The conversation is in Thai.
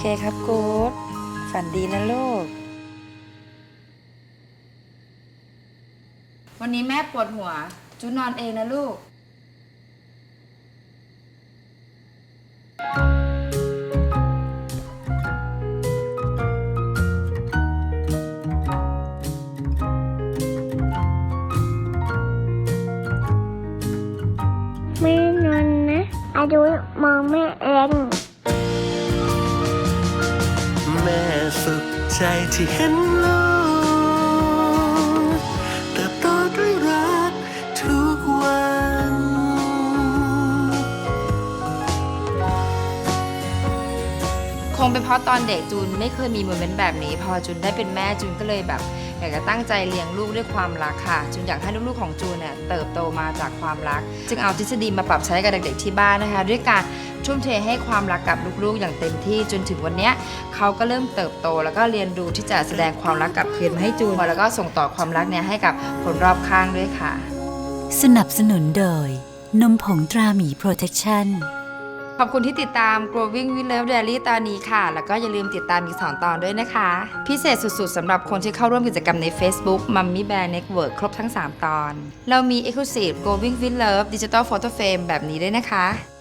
เคครับกูดฝันดีนะลูก วันนี้แม่ปวดหัวจูนอนเองนะลูกแม่นอนนะอายุมองแม่เอง ใจที่เห็นลูก งเป็นเพราะตอนเด็กจูนไม่เคยมีโมเมนต์แบบนี้ พอจูนได้เป็นแม่จูนก็เลยแบบอยากจะตั้งใจเลี้ยงลูกด้วยความรักค่ะจูนอยากให้ลูกๆของจูนเนี่ยเติบโตมาจากความรัก จึงเอาทฤษฎีมาปรับใช้กับเด็กๆที่บ้านนะคะ ด้วยการทุ่มเทให้ความรักกับลูกๆ อย่างเต็มที่จนถึงวันเนี้ยเขาก็เริ่มเติบโต แล้วก็เรียนรู้ที่จะแสดงความรักกลับคืนมาให้จูนแล้วก็ส่งต่อความรักเนี่ยให้กับคนรอบข้างด้วยค่ะ สนับสนุนโดยนมผงตราหมีโปรเทคชั่น ขอบคุณที่ติดตาม Growing with Love Diary ตอนนี้ค่ะ แล้วก็อย่าลืมติดตามอีก 2 ตอนด้วยนะคะ พิเศษสุดๆสำหรับคนที่เข้าร่วมกิจกรรมใน Facebook Mummy Bear Network ครบทั้ง 3 ตอน เรามี Exclusive Growing with Love Digital Photo Frame แบบนี้ด้วยนะคะ